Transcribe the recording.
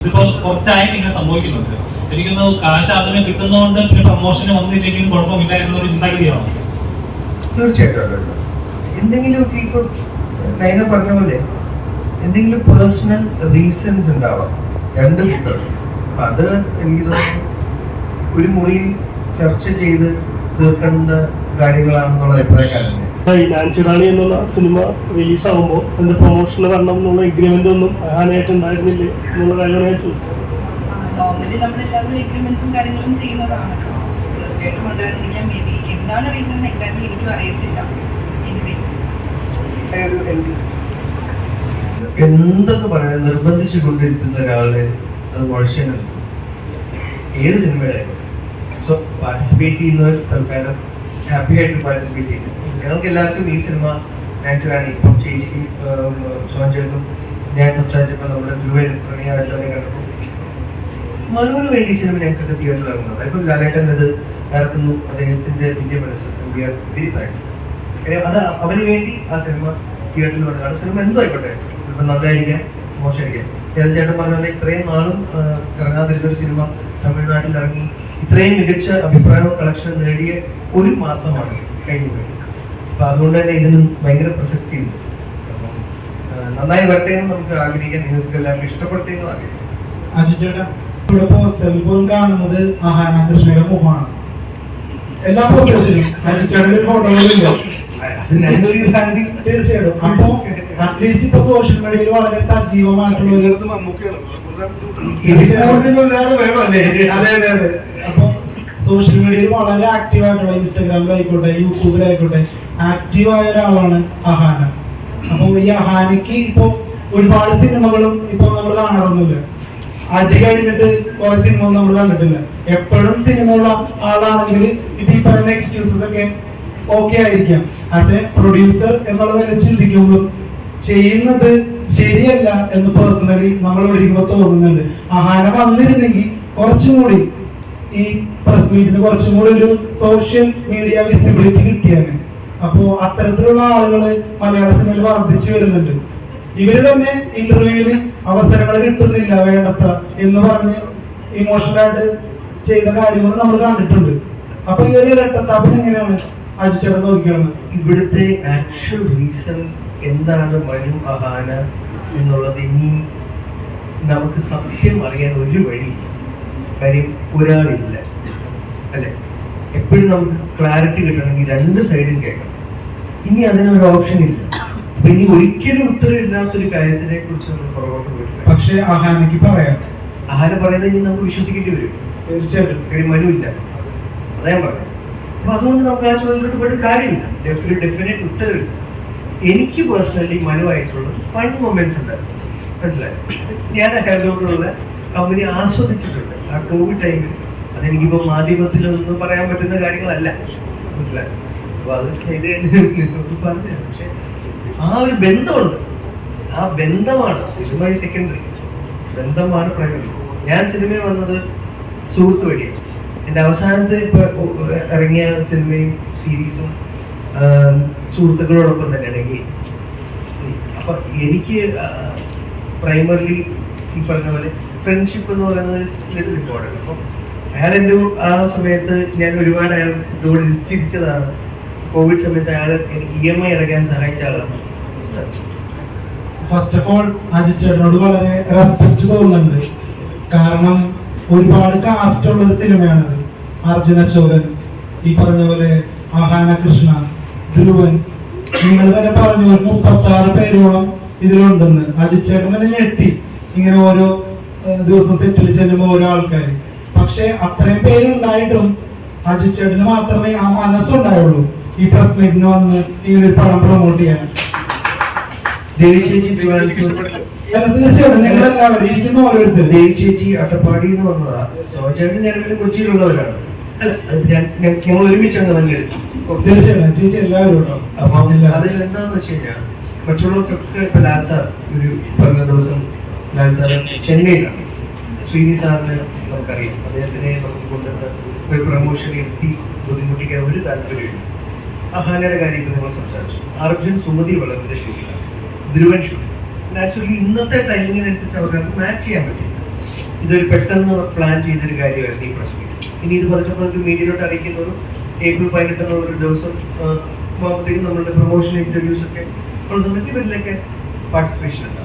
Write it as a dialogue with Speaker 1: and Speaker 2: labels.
Speaker 1: ഇതിപ്പോ കുറച്ചായിട്ട് ഇങ്ങനെ സംഭവിക്കുന്നുണ്ട്. എനിക്കൊന്ന് കാശ് ആദ്യമേ കിട്ടുന്നതുകൊണ്ട് പിന്നെ പ്രൊമോഷന് വന്നില്ലെങ്കിലും കുഴപ്പമില്ല എന്നൊരു ചിന്താഗതിയാണോ
Speaker 2: തീർച്ചയായിട്ടും പോലെ എന്തെങ്കിലും പേഴ്സണൽ റീസൺസ് ഉണ്ടാവാം. രണ്ട് അപ്പൊ അത് എനിക്ക് തോന്നുന്നു ഒരു മുറിയിൽ ചർച്ച ചെയ്ത് തീർക്കേണ്ട കാര്യങ്ങളാണെന്നുള്ള അഭിപ്രായക്കാരൻ
Speaker 3: ഈ നാൻസി റാണി എന്നുള്ള സിനിമ റിലീസ് അതിന്റെ അതിന്റെ പ്രൊമോഷന് വരണം എന്നുള്ള എഗ്രിമെന്റ് ഒന്നും അഹാനായിട്ട് ഉണ്ടായിരുന്നില്ല എന്നുള്ള കാര്യമാണ് ഞാൻ ചോദിച്ചത്.
Speaker 4: നോർമലി നമ്മളെല്ലാവരും എഗ്രിമെന്റ്സും കാര്യങ്ങളും ചെയ്യുന്നതാണ്. തീർച്ചയായിട്ടും ഉണ്ടായിരുന്നില്ല മേ ബി എന്താണ് റീസൺ എക്സാക്ട്ലി എനിക്കും അറിയത്തില്ല. എനിവേ
Speaker 2: എന്തെന്ന് പറയാൻ നിർബന്ധിച്ചു കൊണ്ടിരിക്കുന്ന ഒരാളെ അത് മുഴച്ചത് ഏത് സിനിമയുടെ സോ പാർട്ടിസിപ്പേറ്റ് ചെയ്യുന്നവർ തൽക്കാലം ഹാപ്പി ആയിട്ട് പാർട്ടിസിപ്പേറ്റ് ചെയ്ത്. ഞങ്ങൾക്ക് എല്ലാവർക്കും ഈ സിനിമ നാച്ചുറാണ് ഇപ്പം ചേച്ചിക്കും സോഞ്ചേട്ടനും ഞാൻ സംസാരിച്ചപ്പോൾ നമ്മുടെ ധ്രുവൻ പ്രണയമായിട്ടൊക്കെ കണ്ടപ്പോൾ മനുവിന് വേണ്ടി സിനിമ ഞങ്ങൾക്ക് തിയേറ്ററിൽ ഇറങ്ങുന്നത് ഇപ്പം ലാലേട്ടൻ അത് ഇറക്കുന്നു. അദ്ദേഹത്തിന്റെ വലിയ മനസ്സ് അത് അവന് വേണ്ടി ആ സിനിമ തിയേറ്ററിൽ വന്നതാണ്. സിനിമ എന്തോ ആയിക്കോട്ടെ. ഇപ്പം നന്നായിരിക്കാം മോശമായിരിക്കാം. ഞാൻ ചേട്ടൻ പറഞ്ഞ ഇത്രയും നാളും ഇറങ്ങാതിരുന്ന ഒരു സിനിമ തമിഴ്നാട്ടിൽ ഇറങ്ങി ഇത്രയും മികച്ച അഭിപ്രായവും കളക്ഷൻ നേടിയ ഒരു മാസമാണ് കഴിഞ്ഞു അപ്പൊ അതുകൊണ്ട് തന്നെ ഇതിനും ഭയങ്കര പ്രസക്തിയുണ്ട്. ഉണ്ട് നന്നായി വരട്ടെ എന്ന് നമുക്ക് ആഗ്രഹിക്കാം. നിങ്ങൾക്ക് എല്ലാവർക്കും ഇഷ്ടപ്പെട്ടേ എന്ന് ആഗ്രഹിക്കാം.
Speaker 5: അജിച്ചേട്ടാ കാണുന്നത് അഹാന മുഖമാണ്. എല്ലാ പോസ്റ്റേഴ്സിലും അജിച്ചേട്ടന്റെ ഒരു ഫോട്ടോ ഇല്ല.
Speaker 2: അത് നാൻസി റാണി
Speaker 5: തീർച്ചയായിട്ടും. അപ്പൊ അറ്റ്ലീസ്റ്റ് ഇപ്പൊ സോഷ്യൽ മീഡിയയിൽ വളരെ സജീവമായിട്ടുള്ള സോഷ്യൽ മീഡിയയിൽ വളരെ ആക്റ്റീവ് ആയിട്ടുള്ള ഇൻസ്റ്റാഗ്രാമിലായിക്കോട്ടെ യൂട്യൂബിലായിക്കോട്ടെ ആക്റ്റീവ് ആയ ഒരാളാണ് അഹാന. അപ്പൊ ഈ അഹാനയ്ക്ക് ഇപ്പൊ ഒരുപാട് സിനിമകളും ഇപ്പൊ നമ്മൾ കാണാറൊന്നുമില്ല. അത് കഴിഞ്ഞിട്ട് കുറെ സിനിമ നമ്മൾ കണ്ടിട്ടില്ല. എപ്പോഴും സിനിമയുള്ള ആളാണെങ്കിൽ ഇപ്പൊ ഈ പറയുന്ന എക്സ്ക്യൂസസ് ഒക്കെ ഓക്കെ ആയിരിക്കാം. ആസ് എ പ്രൊഡ്യൂസർ എന്നുള്ളത് ചിന്തിക്കുമ്പോൾ ചെയ്യുന്നത് ശരിയല്ല എന്ന് പേഴ്സണലി നമ്മൾ വിളിക്കുമ്പോൾ തോന്നുന്നുണ്ട്. ആഹാര വന്നിരുന്നെങ്കിൽ കുറച്ചും കൂടി ഈ പ്രസ് മീറ്റിന് കുറച്ചും കൂടി ഒരു സോഷ്യൽ മീഡിയ വിസിബിലിറ്റി കിട്ടിയാണ് അപ്പോ അത്തരത്തിലുള്ള ആളുകൾ മലയാള സിനിമയിൽ വർദ്ധിച്ചു വരുന്നുണ്ട്. ഇവർ തന്നെ ഇന്റർവ്യൂവിന് അവസരങ്ങൾ കിട്ടുന്നില്ല വേണ്ടത്ര എന്ന് പറഞ്ഞ് ഇമോഷണൽ ആയിട്ട് ചെയ്ത കാര്യങ്ങൾ നമ്മൾ കണ്ടിട്ടുണ്ട്. അപ്പൊ ഈ ഒരു ഇരട്ടത്താപ്പിന് എങ്ങനെയാണ് അജിച്ചേട്ടൻ നോക്കിക്കണം
Speaker 2: ഇവിടുത്തെ ആക്ച്വൽ റീസൺ എന്താണ് മനു അഹാന എന്നുള്ളത്? ഇനിയും നമുക്ക് സത്യം അറിയാൻ ഒരു വഴിയില്ല. കാര്യം ഒരാളില്ല. അല്ലെ? എപ്പോഴും നമുക്ക് ക്ലാരിറ്റി കിട്ടണമെങ്കിൽ രണ്ട് സൈഡും കേൾക്കണം. ഇനി അതിനൊരു ഓപ്ഷൻ ഇല്ല. അപ്പൊ ഇനി ഒരിക്കലും ഉത്തരവില്ലാത്തൊരു കാര്യത്തിനെ കുറിച്ച് നമ്മൾ പുറകോട്ട് പോയിട്ടില്ല.
Speaker 5: പക്ഷെ അഹാനയ്ക്ക് പറയാം.
Speaker 2: ആഹാരം പറയുന്നത് ഇനി നമുക്ക് വിശ്വസിക്കേണ്ടി വരും.
Speaker 5: തീർച്ചയായിട്ടും.
Speaker 2: കാര്യം മനു ഇല്ല. പറയാം അപ്പൊ അതുകൊണ്ട് നമുക്ക് ആ ചോദ്യത്തിലോട്ട് പോയിട്ട് കാര്യമില്ല. ഒരു ഡെഫിനറ്റ് ഉത്തരവില്ല. എനിക്ക് പേഴ്സണലി മനുവായിട്ടുള്ള ഫൺ മൊമെന്റ്സ് ഉണ്ട്. മനസ്സിലായി? ഞാൻ അയാളോടുള്ള കമ്പനി ആസ്വദിച്ചിട്ടുണ്ട്. ആ കോവിഡ് ടൈമിൽ അതെനിക്കിപ്പോ മാധ്യമത്തിലൊന്നും പറയാൻ പറ്റുന്ന കാര്യങ്ങളല്ല. മനസ്സിലായി? അപ്പോൾ അത് പറഞ്ഞു പക്ഷെ ആ ഒരു ബന്ധമുണ്ട്. ആ ബന്ധമാണ് സിനിമ സെക്കൻഡറി ബന്ധമാണ് പ്രൈമറി ഞാൻ സിനിമയിൽ വന്നത് സുഹൃത്ത് വഴിയാണ്. എന്റെ അവസാനത്തെ ഇപ്പൊ ഇറങ്ങിയ സിനിമയും സീരീസും സുഹൃത്തുക്കളോടൊപ്പം തന്നെയാണ് എനിക്ക് അപ്പൊ എനിക്ക് പ്രൈമറിലി ഈ പറഞ്ഞ പോലെ ഫ്രണ്ട്ഷിപ്പ് എന്ന് പറയുന്നത് ലിറ്റിൽ ഇമ്പോർട്ടന്റ് അപ്പം അയാൾ എന്റെ ആ സമയത്ത് ഞാൻ ഒരുപാട് അയാൾ കൂടെ ചിരിച്ചതാണ് കോവിഡ് സമയത്ത് അയാൾ എനിക്ക് ഇ എം ഐ അടയ്ക്കാൻ സഹായിച്ച ആളാണ്
Speaker 5: ഫസ്റ്റ് ഓഫ് ഓൾ അജിത് ചേട്ടനോട് വളരെ റെസ്പെക്ട് തോന്നുന്നുണ്ട്. കാരണം ഒരുപാട് കാസ്റ്റ് ഉള്ള സിനിമയാണ് അർജുന ശോരൻ ഈ പറഞ്ഞ പോലെ ആഹാന കൃഷ്ണ. ധ്രുവൻ നിങ്ങൾ തന്നെ പറഞ്ഞു ഒരു മുപ്പത്തി ആറ് പേരോളം ഇതിലുണ്ടെന്ന്. അജിച്ചേട്ടൻ തന്നെ ഞെട്ടി. ഇങ്ങനെ ഓരോ ദിവസം സെറ്റിൽ ചെല്ലുമ്പോൾ ഓരോ ആൾക്കാർ പക്ഷെ അത്രയും പേരുണ്ടായിട്ടും അജിച്ചേട്ടന് മാത്രമേ ആ മനസ്സുണ്ടായുള്ളൂ. ഈ പ്രസ് മീറ്റിന് വന്ന് ഈ ഒരു പടം പ്രൊമോട്ട് ചെയ്യാൻ. തീർച്ചയായിട്ടും നിങ്ങൾ എല്ലാവരും ഇരിക്കുന്ന ഓരോരുത്തരും
Speaker 2: ദേവി ചേച്ചി അട്ടപ്പാടി എന്ന് പറഞ്ഞതാ കൊച്ചിയിലുള്ളവരാണ്. അല്ല ഞങ്ങൾ ഒരുമിച്ചാണ് തന്നെ
Speaker 5: തീർച്ചയായിട്ടും ചേച്ചി എല്ലാവരും.
Speaker 2: അതിൽ എന്താന്ന് വെച്ച് കഴിഞ്ഞാൽ മറ്റുള്ളവർക്കൊക്കെ ഇപ്പൊ ലാൽ സാർ ഒരു പറഞ്ഞ ദിവസം ലാൽ സാർ ചെന്നൈയിലാണ്. ശ്രീനി സാറിന് നമുക്കറിയാം. അദ്ദേഹത്തിനെ നമുക്ക് കൊണ്ടുവന്ന് ഒരു പ്രമോഷൻ എത്തി ബുദ്ധിമുട്ടിക്കാൻ ഒരു താല്പര്യമില്ല അഹാനയുടെ കാര്യം ഇപ്പൊ നമ്മൾ സംസാരിച്ചു. അർജുൻ സുമതി വളരെ ഷൂട്ടിലാണ്. ധ്രുവൻ ഷൂട്ട്. ആക്ച്വലി ഇന്നത്തെ ടൈമിങ്ങിനനുസരിച്ച് അവർക്ക് മാച്ച് ചെയ്യാൻ പറ്റില്ല. ഇതൊരു പെട്ടെന്ന് പ്ലാൻ ചെയ്തൊരു കാര്യമായിരുന്നു ഈ മീറ്റ് ഇനി ഇത് പതുക്കെ പതുക്കെ മീഡിയയിലോട്ട് അറിയിക്കുന്നൊരു ഏപ്രിൽ പതിനെട്ടെന്ന ഒരു ദിവസം ആകുമ്പോഴത്തേക്കും നമ്മളുടെ പ്രൊമോഷൻ ഇന്റർവ്യൂസ് ഒക്കെ ഉള്ള സമയത്ത് ഇവരിലൊക്കെ പാർട്ടിസിപ്പേഷൻ ഉണ്ട്.